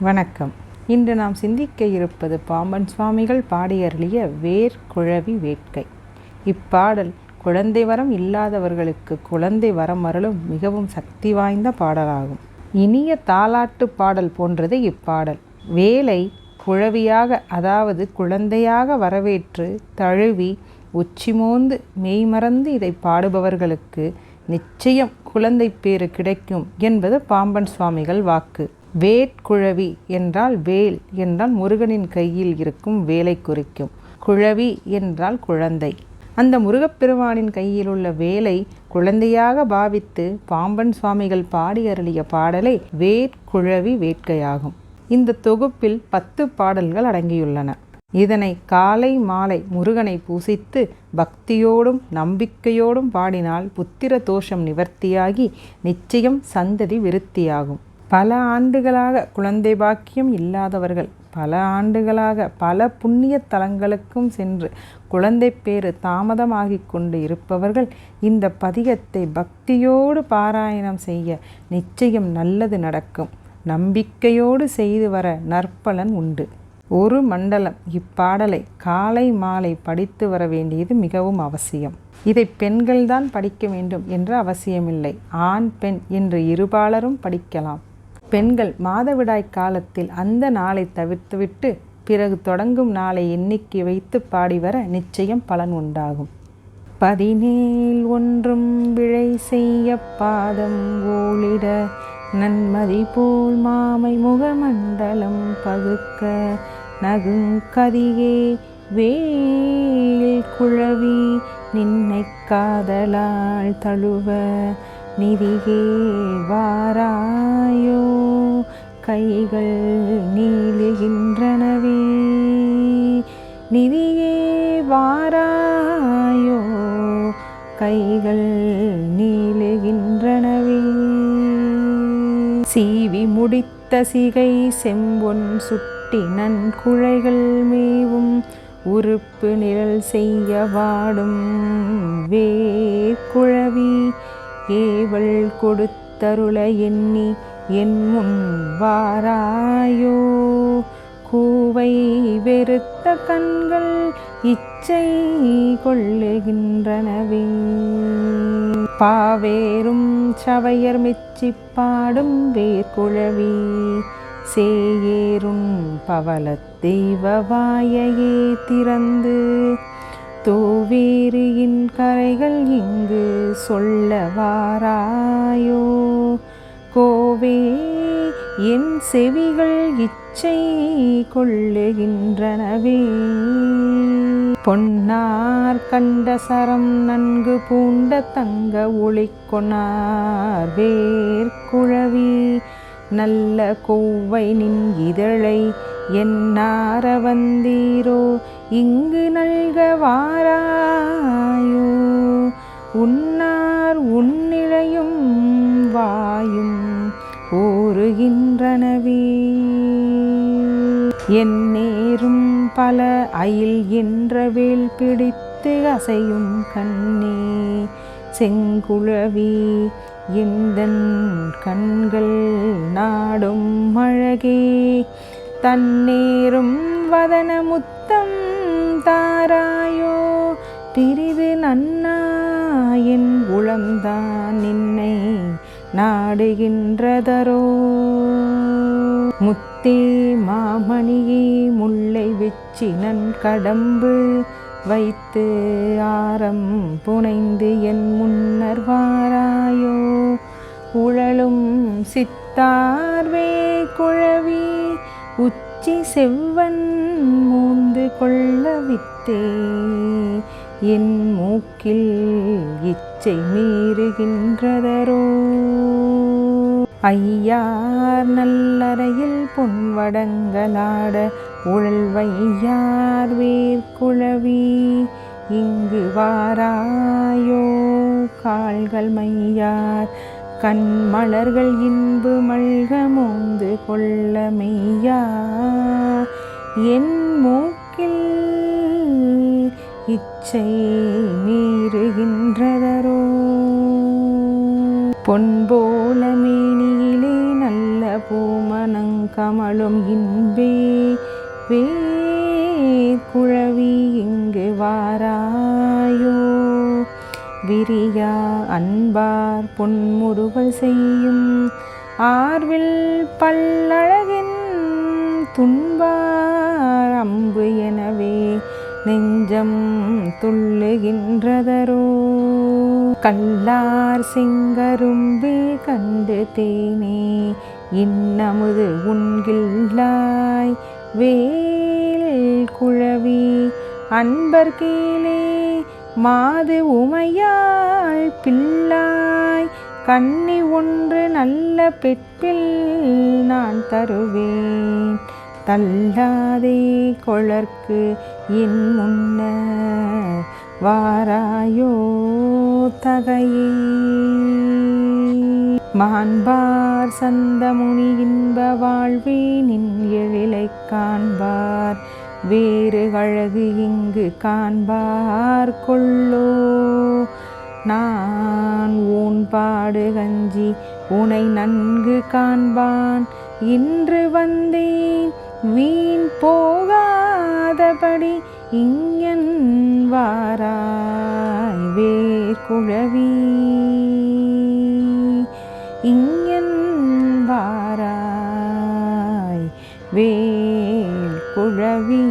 வணக்கம். இன்று நாம் சிந்திக்க இருப்பது பாம்பன் சுவாமிகள் பாடியருளிய வேர் குழவி வேட்கை. இப்பாடல் குழந்தை வரம் இல்லாதவர்களுக்கு குழந்தை வரம் அருளும் மிகவும் சக்தி வாய்ந்த பாடலாகும். இனிய தாலாட்டு பாடல் போன்றது இப்பாடல். வேலை குழவியாக அதாவது குழந்தையாக வரவேற்று தழுவி உச்சிமோந்து மெய்மறந்து இதை பாடுபவர்களுக்கு நிச்சயம் குழந்தை பேறு கிடைக்கும் என்பது பாம்பன் சுவாமிகள் வாக்கு. வேட்குழவி என்றால் வேல் என்றால் முருகனின் கையில் இருக்கும் வேலை குறிக்கும். குழவி என்றால் குழந்தை. அந்த முருகப்பெருமானின் கையில் உள்ள வேலை குழந்தையாக பாவித்து பாம்பன் சுவாமிகள் பாடி அருளிய பாடலை வேட்குழவி வேட்கையாகும். இந்த தொகுப்பில் பத்து பாடல்கள் அடங்கியுள்ளன. இதனை காலை மாலை முருகனை பூசித்து பக்தியோடும் நம்பிக்கையோடும் பாடினால் புத்திர தோஷம் நிவர்த்தியாகி நிச்சயம் சந்ததி விருத்தியாகும். பல ஆண்டுகளாக குழந்தை பாக்கியம் இல்லாதவர்கள் பல ஆண்டுகளாக பல புண்ணிய தலங்களுக்கும் சென்று குழந்தை பேறு தாமதமாகி கொண்டு இருப்பவர்கள் இந்த பதிகத்தை பக்தியோடு பாராயணம் செய்ய நிச்சயம் நல்லது நடக்கும். நம்பிக்கையோடு செய்து வர நற்பலன் உண்டு. ஒரு மண்டலம் இப்பாடலை காலை மாலை படித்து வர வேண்டியது மிகவும் அவசியம். இதை பெண்கள்தான் படிக்க வேண்டும் என்று அவசியமில்லை. ஆண் பெண் என்று இருபாலரும் படிக்கலாம். பெண்கள் மாதவிடாய் காலத்தில் அந்த நாளை தவிர்த்துவிட்டு பிறகு தொடங்கும் நாளை எண்ணிக்கை வைத்து பாடி வர நிச்சயம் பலன் உண்டாகும். பதினேல் ஒன்றும் விழை செய்ய பாதம் ஊழிட நன்மதி போல் மாமை முகமண்டலம் பகுக்க நகுங்கதியே வேல் குழவி நின்னை காதலால் தழுவ நிதியே வாராயோ. கைகள் நீளுகின்றனவே. நிதியே வாராயோ. கைகள் நீளுகின்றனவே. சீவி முடித்த சிகை செம்பொன் சுட்டி நன்குழைகள் மேவும். உறுப்பு நிழல் செய்ய வாடும் வேர்குழவி. ஏவள் கொடுத்தருள எண்ணி என் முன் வாராயோ? கூவை வெறுத்த கண்கள் இச்சை கொள்ளுகின்றனவே பாவேரும் சவையர் மெச்சி பாடும் வேர்குழவி. சேயேறும் பவளத் தெய்வ வாயையே திறந்து தோவேரியின் கரைகள் இங்கு சொல்ல வாராயோ? கோவே என் செவிகள் இச்சை கொள்ளுகின்றனவே. பொன்னார் கண்ட சரம் நன்கு பூண்ட தங்க ஒளிக்கொணார் வேர்குழவி. நல்ல கொவ்வை நின் இதழை என்னார வந்தீரோ இங்கு நல்க வாராயோ. உன்னார் உன்னிழையும் வாயும் ஓருகின்றனவே என் நேரும் பல அயில் என்ற வேல் பிடித்து அசையும் கண்ணே செங்குழவி எந்தன் கண்கள் நாடும் அழகே தன்னேரும் வதனமுத்தம் தாராயோ பிரிவு நன்னா என் உளம்தான் நின்னை நாடுகின்றதரோ. முத்தே மாமணியே முல்லை வெச்சினன் கடம்பு வைத்து ஆரம் புனைந்து என் முன்னர் வாராயோ. உழலும் சித்தார்வே குழவி உச்சி செவ்வன் மூந்து கொள்ள வித்தே. என் மூக்கில் இச்சை மீறுகின்றதரோ. ஐயார் நல்லறையில் பொன்வடங்களாட உழல்வையார் வேர்குழவி இங்கு வாராயோ கால்கள் மையார் கண்மலர்கள் இன்பு மல்க மோந்து கொள்ள மெய்யா. என் மூக்கில் இச்சை பொன்போல மேனியிலே நல்ல பூமணங்கமழும் இன்பே வேர்குழவி இங்கு வாராயோ. விரியா அன்பார் பொன்முறுவல் செய்யும் ஆர்வில் பல்லழகின் துன்பார் அம்பு எனவே நெஞ்சம் துள்ளுகின்றதரோ? கல்லார் சிங்கரும்பி கண்டு தேனே இன்னமுது உண்கில்லாய் வேல் குழவி அன்பர் கீழே மாது உமையாள் பிள்ளாய். கண்ணி ஒன்று நல்ல பெற்பில் நான் தருவேன். தள்ளாதே கொளர்க்கு என் முன்ன வாராயோ தகையே. மாண்பார் சந்தமுனி இன்ப வாழ்வே நின் எழிலை காண்பார். வேறு அழகு இங்கு காண்பார் கொள்ளோ. நான் ஊன் பாடு கஞ்சி உனை நன்கு காண்பான். இன்று வந்தேன் வீண் போகாதபடி இங்கன் வாராய் வேர்குழவி இங்கன் வாராய் வேல் குழவி.